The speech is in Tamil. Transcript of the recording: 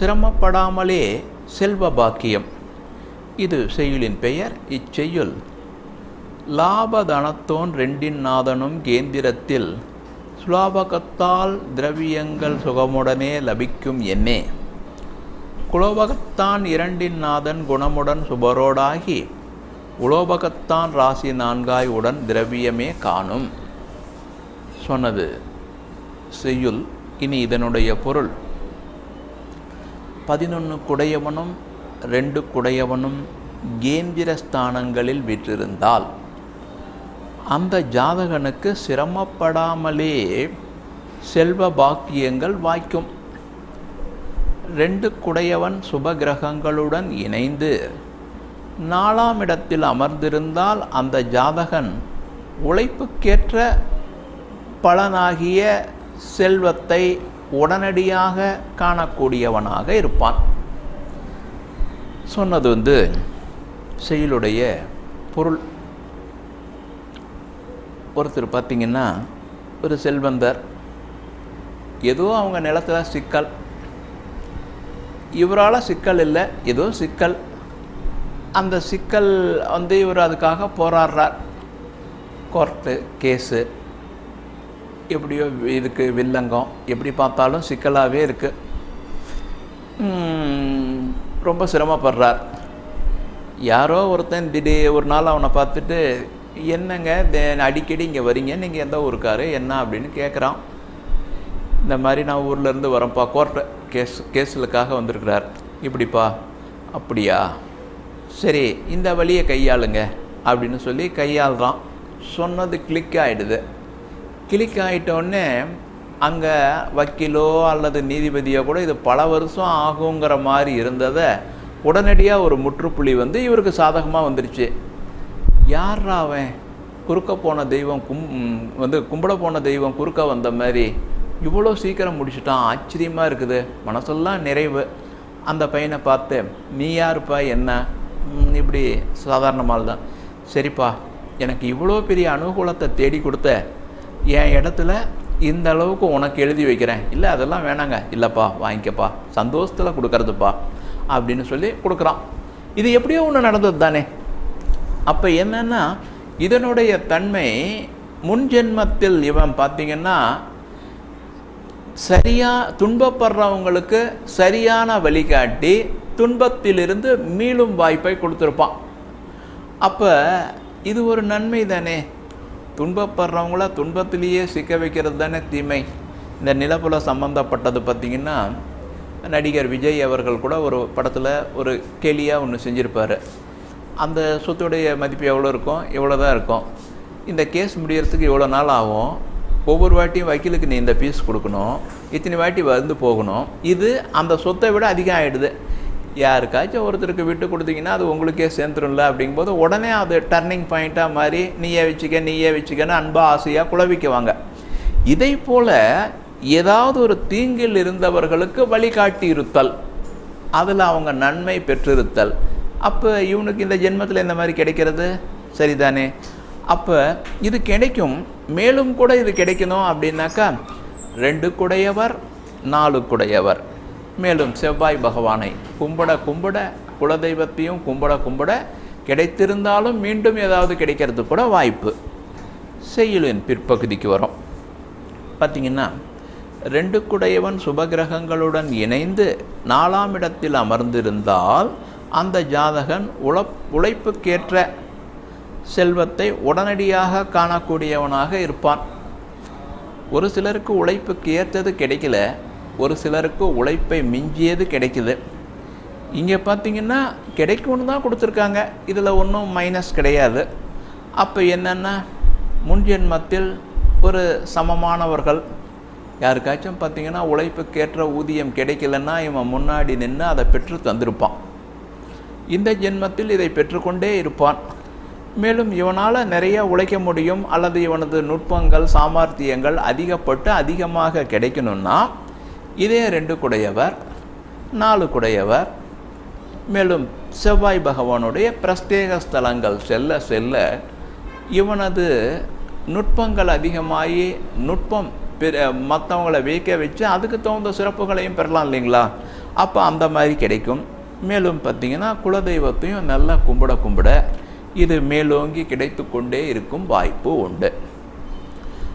சிரமப்படாமலே செல்வ பாக்கியம். இது செய்யுளின் பெயர். இச்செய்யுள் லாபதனத்தோன் ரெண்டின் நாதனும் கேந்திரத்தில் சுலாபகத்தால் திரவியங்கள் சுகமுடனே லபிக்கும் என்னே. குலோபகத்தான் இரண்டின் நாதன் குணமுடன் சுபரோடாகி உலோபகத்தான் ராசி நான்காய் உடன் திரவியமே காணும். சொன்னது. செய்யுள் இனி இதனுடைய பொருள். பதினொன்று குடையவனும் ரெண்டு குடையவனும் கேந்திர ஸ்தானங்களில் விற்றிருந்தால். அந்த ஜாதகனுக்கு சிரமப்படாமலே செல்வ பாக்கியங்கள் வாய்க்கும். ரெண்டு குடையவன் சுபகிரகங்களுடன் இணைந்து நாலாம் இடத்தில் அமர்ந்திருந்தால் அந்த ஜாதகன் உழைப்புக்கேற்ற பலனாகிய செல்வத்தை உடனடியாக காணக்கூடியவனாக இருப்பான். சொன்னது வந்து செயலுடைய பொருள். ஒருத்தர் பார்த்திங்கன்னா ஒரு செல்வந்தர். ஏதோ அவங்க நிலத்தில் சிக்கல். இவரால் சிக்கல் இல்லை ஏதோ சிக்கல். அந்த சிக்கல் வந்து இவர் அதுக்காக போராடுறார். Court case. எப்படியோ இதுக்கு வில்லங்கம் எப்படி பார்த்தாலும் சிக்கலாகவே இருக்குது ரொம்ப சிரமப்படுறார். யாரோ ஒருத்தன் திடீர் ஒரு நாள் அவனை பார்த்துட்டு என்னங்க அடிக்கடி இங்கே வரீங்க? நீங்கள் எந்த ஊருக்காரு? என்ன? அப்படின்னு கேட்குறான் இந்த மாதிரி நான் ஊர்லேருந்து வரேன்ப்பா கோர்ட்டு கேஸ் கேஸுலுக்காக வந்திருக்கிறார். இப்படிப்பா? அப்படியா. சரி இந்த வழியை கையாளுங்க அப்படின்னு சொல்லி கையாளுறான். சொன்னது கிளிக் ஆகிடுது கிளிக் ஆகிட்டோடனே அங்கே வக்கீலோ அல்லது நீதிபதியோ கூட இது பல வருஷம் ஆகுங்கிற மாதிரி இருந்ததை உடனடியாக ஒரு முற்றுப்புள்ளி வந்து இவருக்கு சாதகமாக வந்துருச்சு. யாரா அவன்? குறுக்க போன தெய்வம் கும் வந்து கும்பிட போன தெய்வம் குறுக்க வந்த மாதிரி இவ்வளோ சீக்கிரம் முடிச்சுட்டான். ஆச்சரியமாக இருக்குது. மனசெல்லாம் நிறைவு. அந்த பையனை பார்த்து நீ யாருப்பா? என்ன? இப்படி சாதாரணமாக தான் சரிப்பா எனக்கு இவ்வளோ பெரிய அனுகூலத்தை தேடி கொடுத்த என் இடத்துல இந்த அளவுக்கு உனக்கு எழுதி வைக்கிறேன். இல்லை அதெல்லாம் வேணாங்க. இல்லைப்பா வாங்கிக்கப்பா. சந்தோஷத்தில் கொடுக்கறதுப்பா அப்படின்னு சொல்லி கொடுக்குறான். இது எப்படியோ ஒன்று நடந்தது தானே. அப்போ என்னென்னா இதனுடைய தன்மை முன் ஜென்மத்தில் இவன் பார்த்திங்கன்னா சரியாக துன்பப்படுறவங்களுக்கு சரியான வழிகாட்டி துன்பத்திலிருந்து மீளும் வாய்ப்பை கொடுத்துருப்பான். அப்போ இது ஒரு நன்மை தானே. துன்பப்படுறவங்கள துன்பத்திலேயே சிக்க வைக்கிறது தானே தீமை. இந்த நிலப்புல சம்மந்தப்பட்டது பார்த்திங்கன்னா நடிகர் விஜய் அவர்கள் கூட ஒரு படத்தில் ஒரு கேலியாக ஒன்று செஞ்சுருப்பார். அந்த சொத்துடைய மதிப்பு எவ்வளோ இருக்கும்? இவ்வளோ தான் இருக்கும். இந்த கேஸ் முடியறதுக்கு இவ்வளோ நாள் ஆகும். ஒவ்வொரு வாட்டியும் வக்கீலுக்கு நீ இந்த ஃபீஸ் கொடுக்கணும். இத்தனை வாட்டி வந்து போகணும். இது அந்த சொத்தை விட அதிகம் ஆகிடுது யாருக்காச்சும் ஒருத்தருக்கு விட்டு கொடுத்தீங்கன்னா அது உங்களுக்கே சேர்ந்துரும்ல அப்படிங்கும்போது உடனே அது டர்னிங் பாயிண்ட்டாக மாதிரி நீயே வச்சுக்க நீயே வச்சுக்கன்னு அன்பாக ஆசையாக குழவிக்குவாங்க இதை போல் ஏதாவது ஒரு தீங்கில் இருந்தவர்களுக்கு வழிகாட்டி இருத்தல் அதில் அவங்க நன்மை பெற்றிருத்தல். அப்போ இவனுக்கு இந்த ஜென்மத்தில் இந்த மாதிரி கிடைக்கிறது? சரிதானே. அப்போ இது கிடைக்கும். மேலும் கூட இது கிடைக்கணும் அப்படின்னாக்கா ரெண்டு குடையவர் நாலு குடையவர். மேலும் செவ்வாய் பகவானை கும்பிட கும்பிட குலதெய்வத்தையும் கும்பிட கும்பிட கிடைத்திருந்தாலும் மீண்டும் ஏதாவது கிடைக்கிறது கூட வாய்ப்பு. செயலின் பிற்பகுதிக்கு வரும். பார்த்திங்கன்னா ரெண்டு குடையவன் சுபகிரகங்களுடன் இணைந்து நாலாம் இடத்தில் அமர்ந்திருந்தால் அந்த ஜாதகன் உழப் உழைப்புக்கேற்ற செல்வத்தை உடனடியாக காணக்கூடியவனாக இருப்பான். ஒரு சிலருக்கு உழைப்புக்கு ஏற்றது கிடைக்கல ஒரு சிலருக்கு உழைப்பை மிஞ்சியது கிடைக்குது. இங்கே பார்த்தீங்கன்னா கிடைக்கும்னு தான் கொடுத்துருக்காங்க. இதில் ஒன்றும் மைனஸ் கிடையாது. அப்போ என்னென்னா முன்ஜென்மத்தில் ஒரு சமமானவர்கள். யாருக்காச்சும் பார்த்திங்கன்னா உழைப்புக்கேற்ற ஊதியம் கிடைக்கலன்னா இவன் முன்னாடி நின்று அதை பெற்று தந்திருப்பான். இந்த ஜென்மத்தில் இதை பெற்றுக்கொண்டே இருப்பான். மேலும் இவனால் நிறைய உழைக்க முடியும் அல்லது இவனது நுட்பங்கள் சாமர்த்தியங்கள் அதிகப்பட்டு அதிகமாக கிடைக்கணும்னா இதே ரெண்டு குடையவர் நாலு குடையவர். மேலும் செவ்வாய் பகவானுடைய பிரஸ்தேக ஸ்தலங்கள் செல்ல செல்ல இவனது நுட்பங்கள் அதிகமாகி நுட்பம் பெரு மற்றவங்களை வியக்க வச்சு அதுக்கு தகுந்த சிறப்புகளையும் பெறலாம் இல்லைங்களா? அப்போ அந்த மாதிரி கிடைக்கும். மேலும் பார்த்திங்கன்னா குலதெய்வத்தையும் நல்லா கும்பிட கும்பிட இது மேலோங்கி கிடைத்து கொண்டே இருக்கும் வாய்ப்பு உண்டு.